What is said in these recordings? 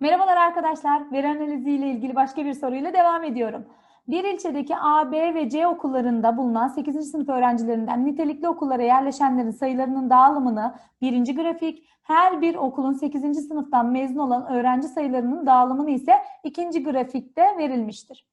Merhabalar arkadaşlar. Veri analizi ile ilgili başka bir soruyla devam ediyorum. Bir ilçedeki A, B ve C okullarında bulunan 8. sınıf öğrencilerinden nitelikli okullara yerleşenlerin sayılarının dağılımını birinci grafik, her bir okulun 8. sınıftan mezun olan öğrenci sayılarının dağılımını ise ikinci grafikte verilmiştir.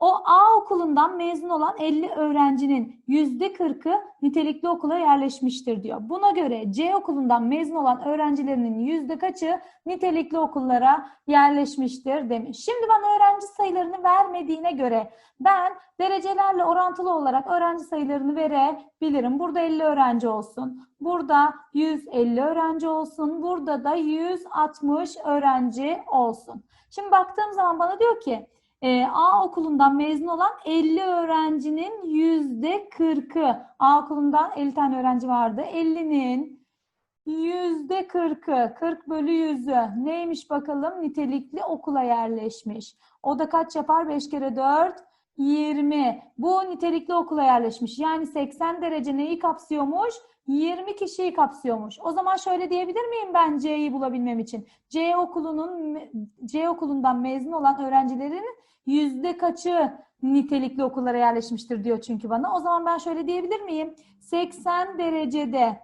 O A okulundan mezun olan 50 öğrencinin %40'ı nitelikli okula yerleşmiştir diyor. Buna göre C okulundan mezun olan öğrencilerinin yüzde kaçı nitelikli okullara yerleşmiştir demiş. Şimdi bana öğrenci sayılarını vermediğine göre ben derecelerle orantılı olarak öğrenci sayılarını verebilirim. Burada 50 öğrenci olsun. Burada 150 öğrenci olsun. Burada da 160 öğrenci olsun. Şimdi baktığım zaman bana diyor ki e, A okulundan mezun olan 50 öğrencinin yüzde 40'ı A okulundan 50 tane öğrenci vardı. 50'nin yüzde 40'ı 40 bölü 100'ü neymiş bakalım nitelikli okula yerleşmiş. O da kaç yapar? 5 kere 4 20. Bu nitelikli okula yerleşmiş. Yani 80 derece neyi kapsıyormuş? 20 kişiyi kapsıyormuş. O zaman şöyle diyebilir miyim ben C'yi bulabilmem için? C okulunun C okulundan mezun olan öğrencilerin yüzde kaçı nitelikli okullara yerleşmiştir diyor çünkü bana. O zaman ben şöyle diyebilir miyim? 80 derecede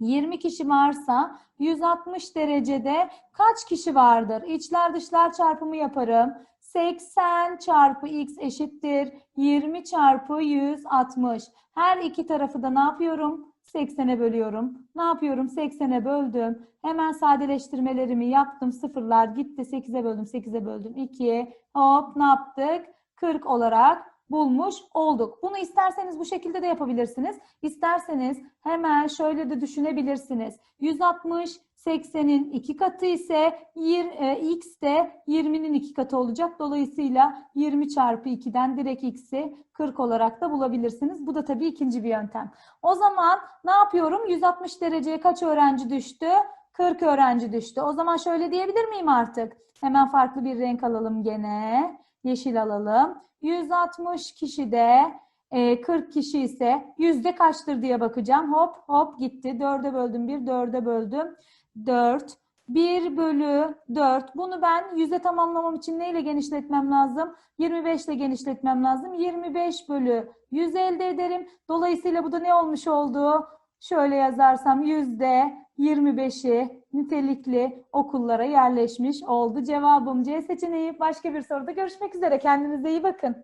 20 kişi varsa 160 derecede kaç kişi vardır? İçler dışlar çarpımı yaparım. 80 çarpı x eşittir 20 çarpı 160. Her iki tarafı da ne yapıyorum? 80'e bölüyorum. Ne yapıyorum? 80'e böldüm. Hemen sadeleştirmelerimi yaptım. Sıfırlar gitti. 8'e böldüm. 8'e böldüm. 2'ye hop ne yaptık? 40 olarak bulmuş olduk. Bunu isterseniz bu şekilde de yapabilirsiniz. İsterseniz hemen şöyle de düşünebilirsiniz. 160 80'in iki katı ise e, x de 20'nin iki katı olacak. Dolayısıyla 20 çarpı 2'den direkt x'i 40 olarak da bulabilirsiniz. Bu da tabii ikinci bir yöntem. O zaman ne yapıyorum? 160 dereceye kaç öğrenci düştü? 40 öğrenci düştü. O zaman şöyle diyebilir miyim artık? Hemen farklı bir renk alalım gene. Yeşil alalım. 160 kişi de 40 kişi ise yüzde kaçtır diye bakacağım. Hop hop gitti. 4'e böldüm 1, 4'e böldüm 4. 1 bölü 4. Bunu ben yüze tamamlamam için neyle genişletmem lazım? 25 ile genişletmem lazım. 25 bölü 100 elde ederim. Dolayısıyla bu da ne olmuş oldu? Şöyle yazarsam yüzde 25'i nitelikli okullara yerleşmiş oldu. Cevabım C seçeneği. Başka bir soruda görüşmek üzere. Kendinize iyi bakın.